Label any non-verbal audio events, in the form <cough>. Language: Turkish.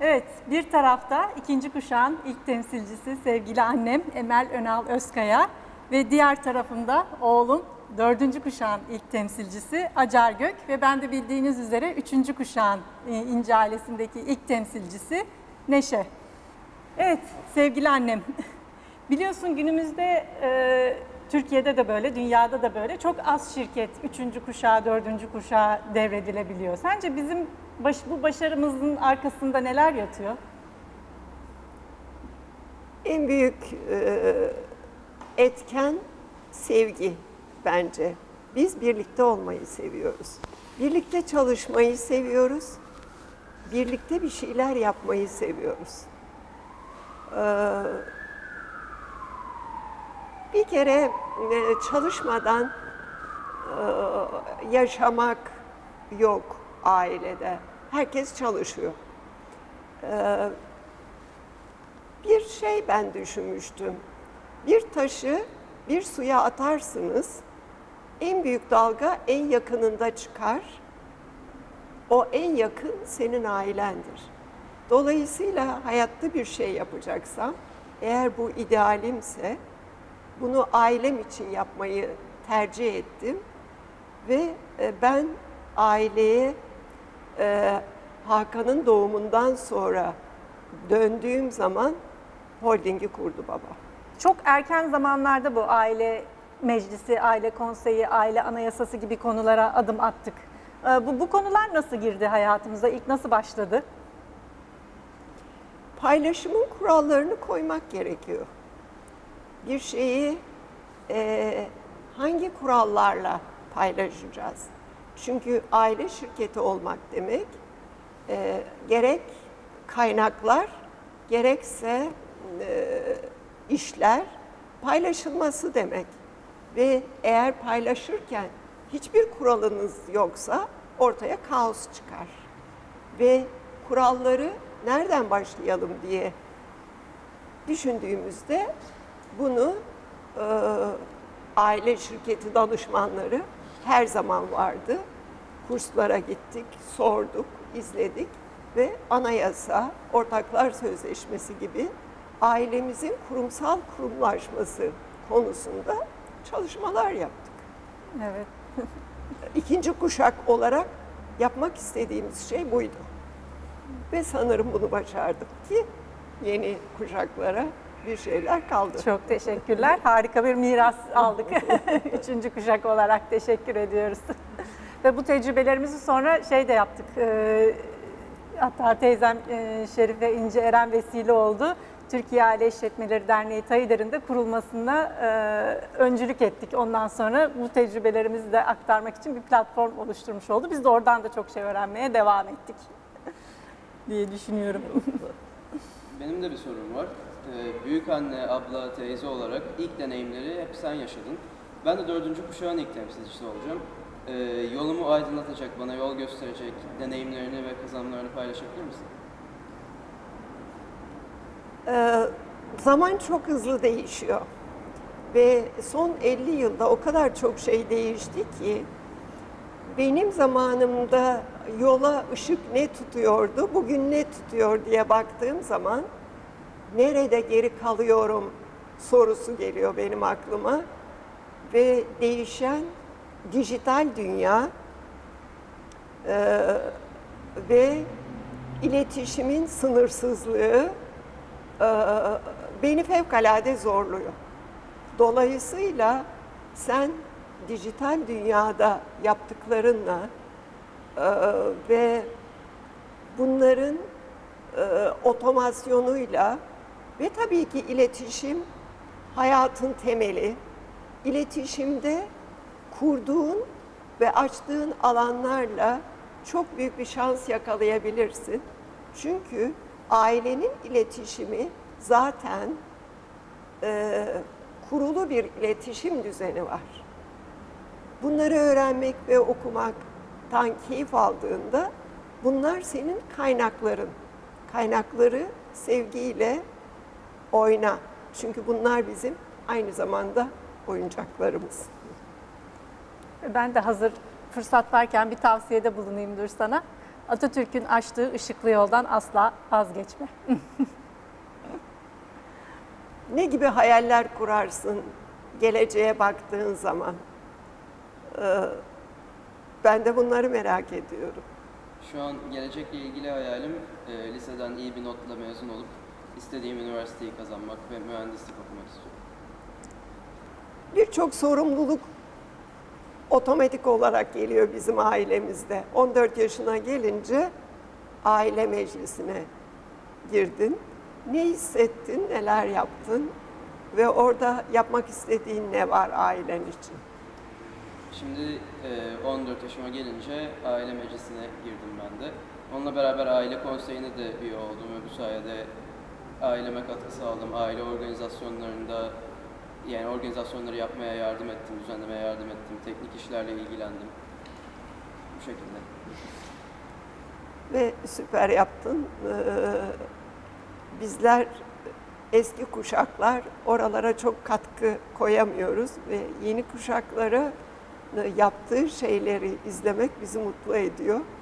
Evet, bir tarafta ikinci kuşağın ilk temsilcisi sevgili annem Emel Önal Özkaya ve diğer tarafında oğlum dördüncü kuşağın ilk temsilcisi Acar Gök ve ben de bildiğiniz üzere üçüncü kuşağın e, İnce ailesindeki ilk temsilcisi Neşe. Evet sevgili annem, <laughs> biliyorsun günümüzde e, Türkiye'de de böyle, dünyada da böyle çok az şirket üçüncü kuşağa, dördüncü kuşağa devredilebiliyor. Sence bizim baş, bu başarımızın arkasında neler yatıyor? En büyük e, etken sevgi bence. Biz birlikte olmayı seviyoruz. Birlikte çalışmayı seviyoruz. Birlikte bir şeyler yapmayı seviyoruz. Ee, bir kere e, çalışmadan e, yaşamak yok ailede. Herkes çalışıyor. Ee, bir şey ben düşünmüştüm. Bir taşı bir suya atarsınız. En büyük dalga en yakınında çıkar. O en yakın senin ailendir. Dolayısıyla hayatta bir şey yapacaksam, eğer bu idealimse bunu ailem için yapmayı tercih ettim ve e, ben aileye e, Hakan'ın doğumundan sonra döndüğüm zaman holdingi kurdu baba. Çok erken zamanlarda bu aile meclisi, aile konseyi, aile anayasası gibi konulara adım attık. Ee, Bu, bu konular nasıl girdi hayatımıza? İlk nasıl başladı? Paylaşımın kurallarını koymak gerekiyor. Bir şeyi e, hangi kurallarla paylaşacağız? Çünkü aile şirketi olmak demek e, gerek kaynaklar gerekse e, işler paylaşılması demek. Ve eğer paylaşırken hiçbir kuralınız yoksa ortaya kaos çıkar. Ve kuralları nereden başlayalım diye düşündüğümüzde bunu e, aile şirketi danışmanları her zaman vardı. Kurslara gittik, sorduk, izledik ve anayasa, ortaklar sözleşmesi gibi ailemizin kurumsal kurumlaşması konusunda çalışmalar yaptık. Evet. <laughs> İkinci kuşak olarak yapmak istediğimiz şey buydu. Ve sanırım bunu başardık ki yeni kuşaklara bir şeyler kaldı. Çok teşekkürler. Harika bir miras aldık. <laughs> Üçüncü kuşak olarak teşekkür ediyoruz. Ve bu tecrübelerimizi sonra şey de yaptık. e, Hatta teyzem e, Şerife İnce Eren vesile oldu. Türkiye Aile İşletmeleri Derneği TAİDER'in de kurulmasına e, öncülük ettik. Ondan sonra bu tecrübelerimizi de aktarmak için bir platform oluşturmuş oldu. Biz de oradan da çok şey öğrenmeye devam ettik diye düşünüyorum. Benim de bir sorum var. Ee, büyük anne, abla, teyze olarak ilk deneyimleri hep sen yaşadın. Ben de dördüncü kuşağın ilk temsilcisi olacağım. Ee, yolumu aydınlatacak, bana yol gösterecek deneyimlerini ve kazanımlarını paylaşabilir misin? Ee, zaman çok hızlı değişiyor. Ve son 50 yılda o kadar çok şey değişti ki benim zamanımda yola ışık ne tutuyordu, bugün ne tutuyor diye baktığım zaman nerede geri kalıyorum sorusu geliyor benim aklıma. Ve değişen dijital dünya e, ve iletişimin sınırsızlığı e, beni fevkalade zorluyor. Dolayısıyla sen dijital dünyada yaptıklarınla e, ve bunların e, otomasyonuyla ve tabii ki iletişim hayatın temeli. İletişimde kurduğun ve açtığın alanlarla çok büyük bir şans yakalayabilirsin. Çünkü ailenin iletişimi zaten e, kurulu bir iletişim düzeni var. Bunları öğrenmek ve okumaktan keyif aldığında bunlar senin kaynakların. Kaynakları sevgiyle oyna. Çünkü bunlar bizim aynı zamanda oyuncaklarımız. Ben de hazır fırsat varken bir tavsiyede bulunayım dur sana. Atatürk'ün açtığı ışıklı yoldan asla vazgeçme. <laughs> Ne gibi hayaller kurarsın geleceğe baktığın zaman? Ee, ben de bunları merak ediyorum. Şu an gelecekle ilgili hayalim e, liseden iyi bir notla mezun olup istediğim üniversiteyi kazanmak ve mühendislik okumak istiyorum. Birçok sorumluluk otomatik olarak geliyor bizim ailemizde. 14 yaşına gelince aile meclisine girdin. Ne hissettin, neler yaptın ve orada yapmak istediğin ne var ailen için? Şimdi e, 14 yaşıma gelince aile meclisine girdim ben de. Onunla beraber aile konseyine de üye oldum ve bu sayede aileme katkı sağladım. Aile organizasyonlarında yani organizasyonları yapmaya yardım ettim, düzenlemeye yardım ettim, teknik işlerle ilgilendim. Bu şekilde. Ve süper yaptın. Ee, bizler eski kuşaklar oralara çok katkı koyamıyoruz ve yeni kuşaklara yaptığı şeyleri izlemek bizi mutlu ediyor.